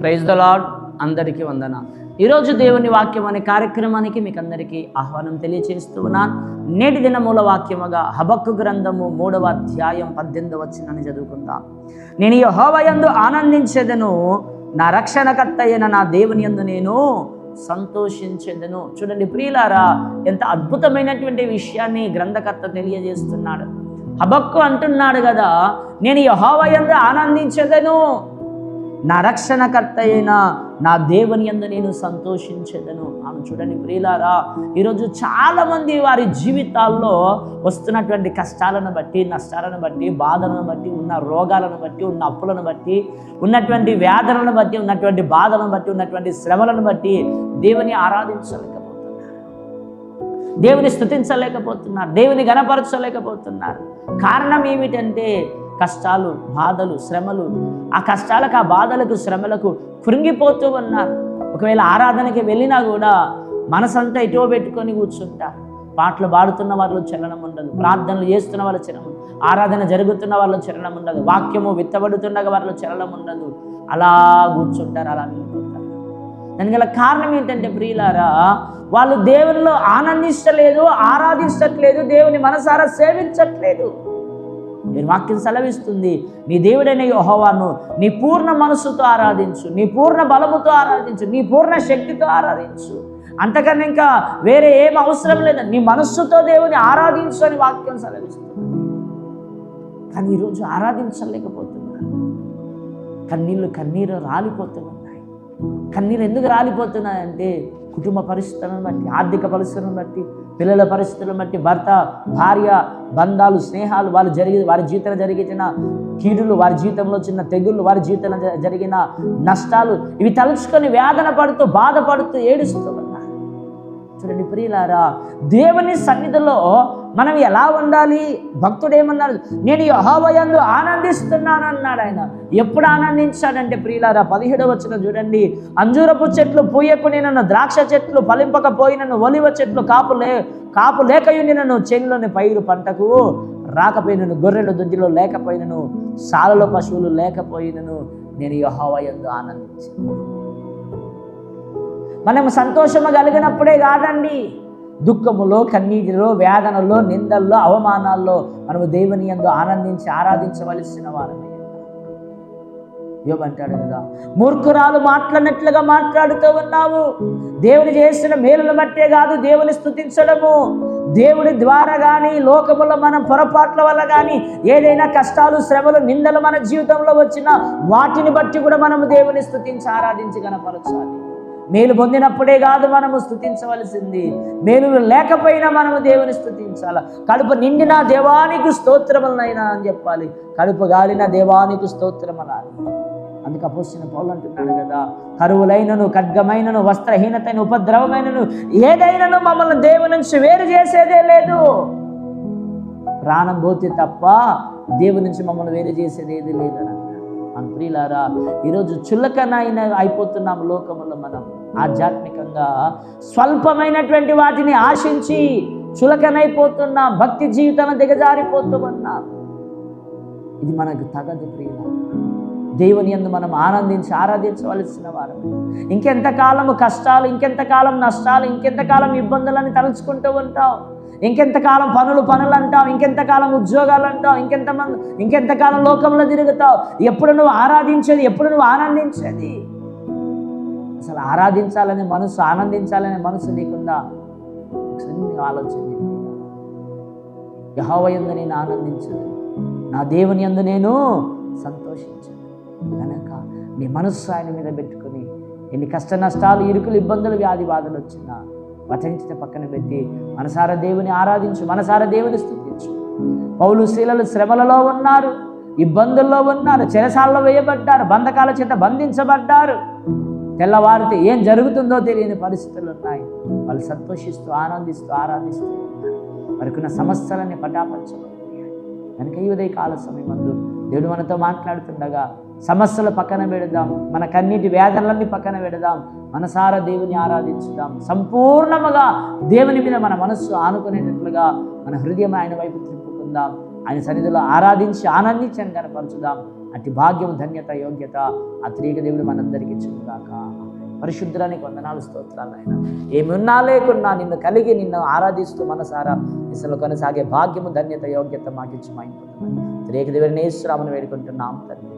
Praise the lord అందరికీ వందన ఈరోజు దేవుని వాక్యం అనే కార్యక్రమానికి మీకు అందరికీ ఆహ్వానం తెలియచేస్తూ ఉన్నాను. నేటి దిన మూల వాక్యముగా హబక్కు గ్రంథము మూడవ అధ్యాయం పద్దెనిమిది వచ్చిందని చదువుకుందాం. నేను యెహోవాయందు ఆనందించేదను నా రక్షణకర్త అయిన నా దేవుని యందు నేను సంతోషించేదను. చూడండి ప్రియులారా ఎంత అద్భుతమైనటువంటి విషయాన్ని గ్రంథకర్త తెలియజేస్తున్నాడు. హబక్కు అంటున్నాడు కదా నేను యహోవ ఎందు ఆనందించదను. నా రక్షణకర్త అయినా నా దేవుని ఎందు నేను సంతోషించదను. ఆమె చూడండి ప్రియులారా ఈరోజు చాలామంది వారి జీవితాల్లో వస్తున్నటువంటి కష్టాలను బట్టి నష్టాలను బట్టి బాధలను బట్టి ఉన్న రోగాలను బట్టి ఉన్న అప్పులను బట్టి ఉన్నటువంటి వ్యాధులను బట్టి ఉన్నటువంటి బాధలను బట్టి ఉన్నటువంటి శ్రమలను బట్టి దేవుని ఆరాధించలేక దేవుని స్థుతించలేకపోతున్నారు దేవుని గణపరచలేకపోతున్నారు. కారణం ఏమిటంటే కష్టాలు బాధలు శ్రమలు. ఆ కష్టాలకు ఆ బాధలకు శ్రమలకు కృంగిపోతూ ఉన్నారు. ఒకవేళ ఆరాధనకి వెళ్ళినా కూడా మనసంతా ఎటో పెట్టుకొని కూర్చుంటారు. పాటలు పాడుతున్న వాళ్ళు చలనం ఉండదు ప్రార్థనలు చేస్తున్న వాళ్ళ చలనం ఆరాధన జరుగుతున్న వాళ్ళు చలనం ఉండదు వాక్యము విత్తబడుతుండగా వాళ్ళు చలనం ఉండదు. అలా కూర్చుంటారు అలా దానికి గల కారణం ఏంటంటే ప్రియులారా వాళ్ళు దేవునిలో ఆనందించలేదు ఆరాధించట్లేదు దేవుని మనసారా సేవించట్లేదు. నేను వాక్యం సెలవిస్తుంది నీ దేవుడైన యోహవాను నీ పూర్ణ మనసుతో ఆరాధించు నీ పూర్ణ బలముతో ఆరాధించు నీ పూర్ణ శక్తితో ఆరాధించు. అంతకన్నా ఇంకా వేరే ఏం అవసరం లేదు నీ మనస్సుతో దేవుని ఆరాధించు అని వాక్యం సెలవిస్తుంది. కానీ ఈరోజు ఆరాధించలేకపోతున్నారు. కన్నీళ్ళు కన్నీరు రాలిపోతున్నారు ఉన్నాయి కన్నీరు ఎందుకు రాలిపోతున్నాయంటే కుటుంబ పరిస్థితులను బట్టి ఆర్థిక పరిస్థితులను బట్టి పిల్లల పరిస్థితులను బట్టి భర్త భార్య బంధాలు స్నేహాలు వాళ్ళు జరిగి వారి జీవితంలో జరిగిన కీడులు వారి జీవితంలో చిన్న తెగుళ్ళు వారి జీవితంలో జ- జరిగిన నష్టాలు ఇవి తలుచుకొని వేదన పడుతూ బాధపడుతూ ఏడుస్తూ చూడండి ప్రియులారా దేవుని సన్నిధిలో మనం ఎలా ఉండాలి? భక్తుడు ఏమన్నాడు? నేను యహోవయందు ఆనందిస్తున్నాను అన్నాడు ఆయన. ఎప్పుడు ఆనందించాడంటే ప్రియులారా పదిహేడవ వచ్చిన చూడండి. అంజూరపు చెట్లు పూయకుని నన్ను ద్రాక్ష చెట్లు ఫలింపకపోయినను ఒలివ చెట్లు కాపు లే కాపు లేకయుని నన్ను చేనులోని పైరు పంటకు రాకపోయినను గొర్రెల దొడ్డిలో లేకపోయినను సాలలో పశువులు లేకపోయినను నేను యహోవయందు ఆనందించాను. మనం సంతోషము కలిగినప్పుడే కాదండి. దుఃఖములో కన్నీటిలో వేదనలో నిందల్లో అవమానాల్లో మనము దేవుని యందు ఆనందించి ఆరాధించవలసిన వారమే యోగంటాడు కదా? మూర్ఖురాలు మాట్లాడినట్లుగా మాట్లాడుతూ ఉన్నావు. దేవుని చేసిన మేలును బట్టే కాదు దేవుని స్థుతించడము దేవుడి ద్వారా కానీ లోకములో మనం పొరపాట్ల వల్ల కానీ ఏదైనా కష్టాలు శ్రమలు నిందలు మన జీవితంలో వచ్చినా వాటిని బట్టి కూడా మనము దేవుని స్థుతించి ఆరాధించి కనపరచాలి మేలు పొందినప్పుడే కాదు మనము స్థుతించవలసింది మేలులు లేకపోయినా మనము దేవుని స్థుతించాల కడుపు నిండిన దేవానికి స్తోత్రములనైనా అని చెప్పాలి. కడుపు గాలిన దేవానికి స్తోత్రమనాలి అందుకు అపోసిన పౌలు అంటున్నాడు కదా కరువులైనను ఖడ్గమైనను వస్త్రహీనతైన ఉపద్రవమైనను ఏదైనను మమ్మల్ని దేవుని నుంచి వేరు చేసేదే లేదు. ప్రాణం పోతే తప్ప దేవుని నుంచి మమ్మల్ని వేరు చేసేది ఏది లేదని మన ప్రియులారా ఈరోజు చుల్లకనైన అయిపోతున్నాం లోకంలో మనం. ఆధ్యాత్మికంగా స్వల్పమైనటువంటి వాటిని ఆశించి చులకనైపోతున్నాం భక్తి జీవితాన్ని దిగజారిపోతున్నా. ఇది మనకు తగదు ప్రియుల దేవుని యందు మనం ఆనందించి ఆరాధించవలసిన వారం ఇంకెంతకాలం కష్టాలు ఇంకెంతకాలం నష్టాలు ఇంకెంతకాలం ఇబ్బందులని తలుచుకుంటూ ఉంటాం. ఇంకెంతకాలం పనులు పనులు అంటావు ఇంకెంతకాలం ఉద్యోగాలు అంటావు ఇంకెంతమంది ఇంకెంతకాలం లోకంలో తిరుగుతావు? ఎప్పుడు నువ్వు ఆరాధించేది ఎప్పుడు నువ్వు ఆనందించేది? అసలు ఆరాధించాలనే మనసు ఆనందించాలనే మనసు నీకుందా? ఒకసారి ఆలోచన యహోవ ఎందు నేను ఆనందించదు నా దేవుని యందు నేను సంతోషించను. కనుక నీ మనస్సు ఆయన మీద పెట్టుకుని ఎన్ని కష్ట నష్టాలు ఇరుకులు ఇబ్బందులు వ్యాధి బాధలు వచ్చినా వచనించిన పక్కన పెట్టి మనసారా దేవుని ఆరాధించు మనసారా దేవుని స్థుతించు. పౌలు స్త్రీలు శ్రమలలో ఉన్నారు ఇబ్బందుల్లో ఉన్నారు చెరసాలలో వేయబడ్డారు బంధకాల చేత బంధించబడ్డారు. తెల్లవారితే ఏం జరుగుతుందో తెలియని పరిస్థితులు ఉన్నాయి. వాళ్ళు సంతోషిస్తూ ఆనందిస్తూ ఆరాధిస్తూ ఉన్నారు. వారికున్న సమస్యలన్నీ పటాపంచబడి కనుక ఈ ఉదయ కాల సమయం దేవుడు మనతో మాట్లాడుతుండగా సమస్యలు పక్కన పెడదాం మన కన్నీటి వేదనలన్నీ పక్కన పెడదాం మనసారా దేవుని ఆరాధించుదాం. సంపూర్ణముగా దేవుని మీద మన మనస్సు ఆనుకునేటట్లుగా మన హృదయం ఆయన వైపు తిప్పుకుందాం ఆయన సన్నిధిలో ఆరాధించి ఆనందించని కనపరచుదాం. అతి భాగ్యం ధన్యత యోగ్యత ఆ త్రీక దేవుడు మనందరికీ ఇచ్చుగాక పరిశుద్ధానికి వందనాలు స్తోత్రాలు ఆయన. ఏమి ఉన్నా లేకున్నా నిన్ను కలిగి నిన్ను ఆరాధిస్తూ మనసారా ఇసలు కొనసాగే భాగ్యము ధన్యత యోగ్యత మాకిచ్చి మా ఇంట్లో త్రేక దేవుడిని వేడుకుంటున్నాం తండ్రి.